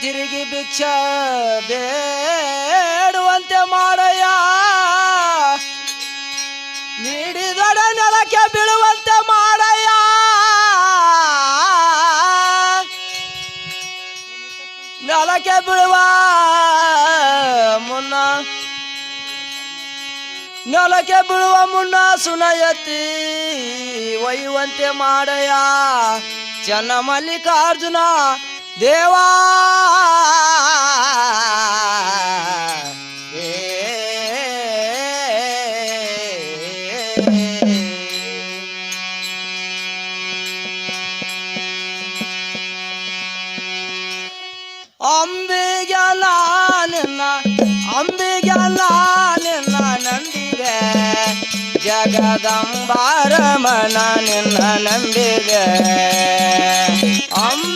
ತಿರುಗಿ ಭಿಕ್ಷ ಬೇಡುವಂತೆ ಮಾಡಯ್ಯ. ನೀಡಿದೊಡ ನೆಲಕ್ಕೆ ಬೀಳುವಂತೆ ಮಾಡಯ್ಯ. ನೆಲಕ್ಕೆ ಬೀಳುವ ಮುನ್ನ, ನೆಲಕ್ಕೆ ಬೀಳುವ ಮುನ್ನ ಸುನಯತಿ ಒಯ್ಯುವಂತೆ ಮಾಡಯ್ಯ. ಚನ್ನ ಮಲ್ಲಿಕಾರ್ಜುನ ದೇವಾ ಅಂಬಿಗಲ ನಿನ್ನ ಅಂಬಿಗಲ ನಿನ್ನ ನಂಬಿದೆ. ಜಗದಂಬಾರಮನ ನಿನ್ನ ನಂಬಿದೆ. ಅಂಬಿಗ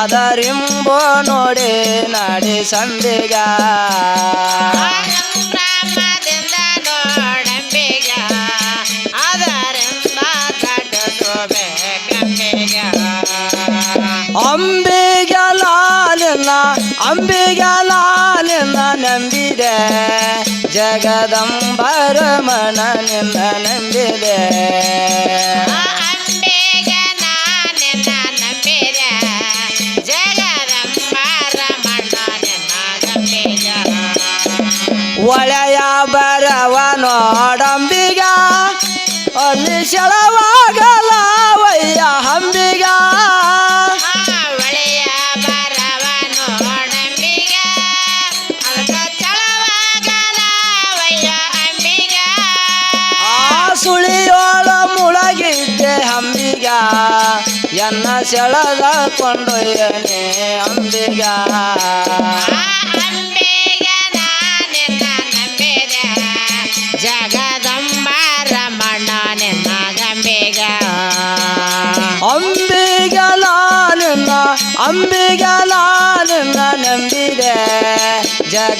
ಅದರಿಂಬೋ ನೋಡಿ ನಡಿ ಸಂಬಿಗ ಅಂಬಿಗಲ ನಿನ್ನ ಅಂಬಿಗಲ ನಿನ್ನ ನಂಬಿದೆ. ಜಗದಂಬರಮನ ನಿನ್ನ ನಂಬಿದೆ. ಅಲ್ಲಿ ಸೆಳವಾಗಲ ವಯ್ಯ ಹಂಬಿಗ ಆ ಸುಳಿಯೋಳ ಮುಳಗಿದ್ದೆ ಹಂಬಿಗ ಎನ್ನ ಸೆಳದ ಕೊಂಡೊಯ್ಯನೆ ಅಂಬಿಗ.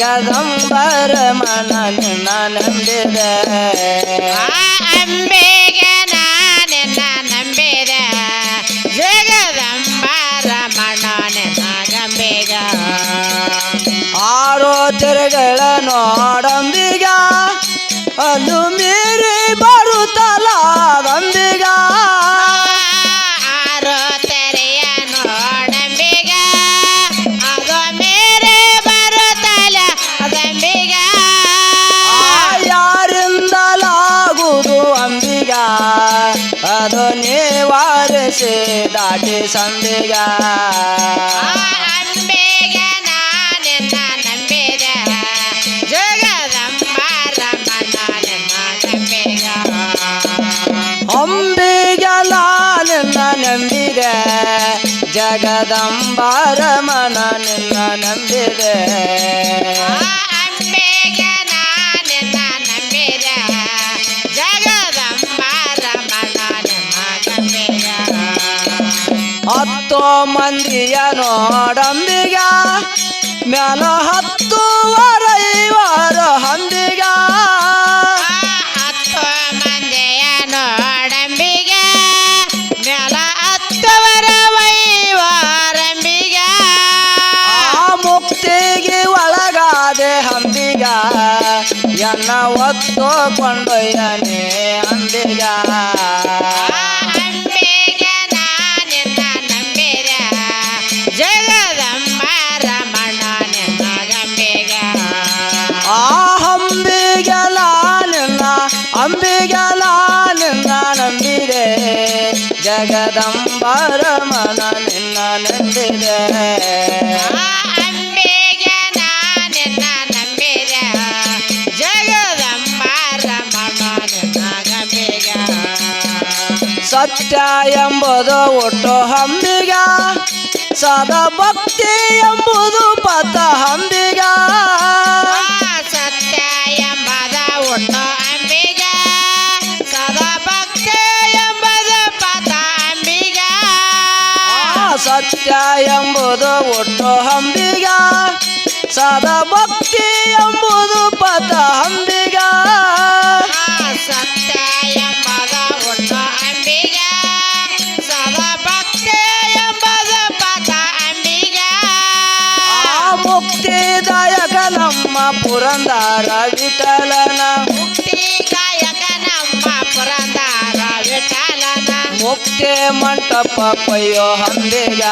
ಜಗದಂಬರ ಮನ ನಿನ್ನ ನಂಬಿದೆ ಅಂಬೆಗೆ ನಾನೆನ್ನ ನಂಬಿದ ಜಗದಂಬಾರಮಣ ನಿನ್ನ ಗಂಬೆಗ ಆರೋ ತೆರೆಗಳ ನೋಡಂಬಿಗ ಸಂಬಿಗ ಅಂಬೆಗೆ ನಾನೆನ್ನ ನಂಬಿದೆ. ಜಗದಂಬಾರ ಮನ ನಿನ್ನ ನಂಬಿದೆ. ಮಂದಿಯ ನೋಡಂಬಿಗ ಮ್ಯಾಲ ಹತ್ತು ಐವರ ಹಂಬಿಗ. ಹತ್ತು ಮಂದಿಯ ನೋಡಂಬಿಗ ನೆಲ ಹತ್ತವರ ವೈವಾರಂಬಿಗ ಆ ಮುಕ್ತಿಗೆ ಒಳಗಾದೆ ಹಂಬಿಗ ಎನ್ನ ಒತ್ತು ಕೊಂಡೊಯ್ಯನೇ ಅಂಬೆಗ ಜಗದಂಬರಮನ ನಿನ್ನ ನಂಬಿದೆ. ಅಂಬೆಗೆ ನಂಬಿದ. ನಿನ್ನ ಸತ್ಯ ಎಂಬುದು ಒಟ್ಟು ಹಂಬಿಗ. ಸದಾ ಭಕ್ತಿ ಎಂಬುದು ಪಥ ಹಂಬಿಗ. ಸತ್ಯ ಎಂಬದ ಒಟ್ಟು ಸತ್ಯ ಎಂಬುದು ಒಟ್ಟು ಹಂಬಿಗ. ಸದಾ ಭಕ್ತಿ ಎಂಬುದು ಪದ ಹಂಬಿಗ. ಆ ಸತ್ಯ ಎಂಬದ ಒಟ್ಟು ಅಂಬಿಗ ಸದಾ ಭಕ್ತಿ ಎಂಬದ ಪದ ಅಂಬಿಗ ಆ ಮುಕ್ತಿದಾಯಕ ನಮ್ಮ ಪುರಂದರ ವಿಠಲನ. ಮುಕ್ತಿ ಮಂಟಪ ಪಯ್ಯೋ ಹಂಬಿಗ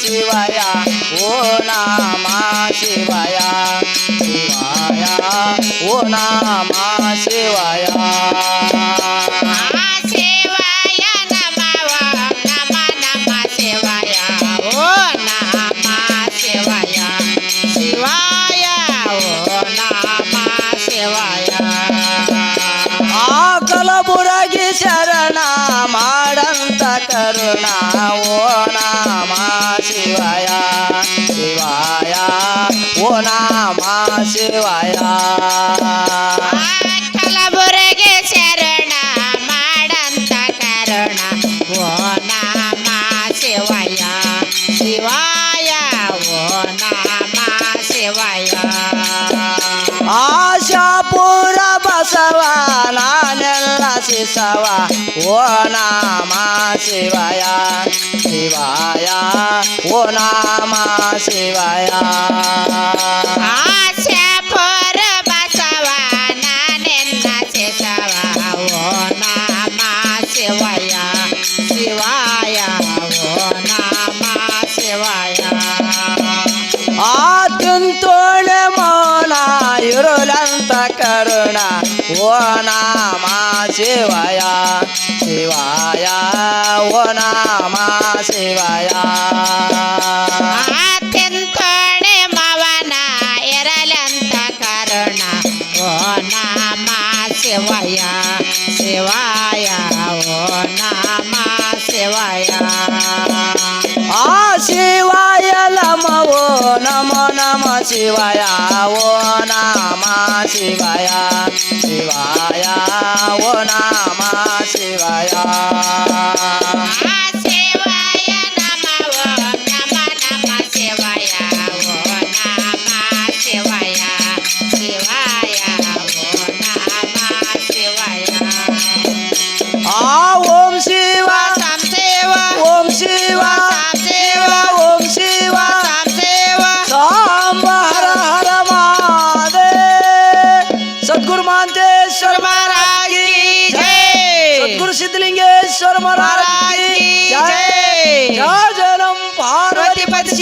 ಶಿವಾಯ ಓ ನಮ ಶಿವಾಯ ಶಿವಾಯ ಓ ನಮ ಶಿವಾಯ ಓ ನಮ ಶಿವಾಯ ಶಿವಾಯ ಓ ನಮ ಶಿವಾಯ ಕಲಬುರಗಿ ಶರಣ ಮಾಡಂತ ಕರುಣ. ಶಿಸವ ಓ ನಾಮ ಶಿವಾಯ ಶಿವಾಯ ಓ ನಾಮ ಶಿವಾಯ. ನಾಮ ಶಿವಾಯ ಶಿವಾಯ ಓ ನಾಮ ಶಿವಾಯ ತಿಂತೋಣೆ ಮವನ ಇರಲಂತ ಕರುಣ ಓ ನಾಮ ಶಿವಯ ಶಿವಾಯ ಓ ನಾಮ ಶಿವಯ ಆ ಶಿವಾಯ ನಮೋ ನಮೋ ನಮ ಶಿವಾಯ ಓ ನಾಮ ಶಿವಾಯ ಶಿವಾಯ ಓ ನಾಮ ಶಿವಾಯ ಮಹಾರಾಜ್ ಕಿ ಜೈ.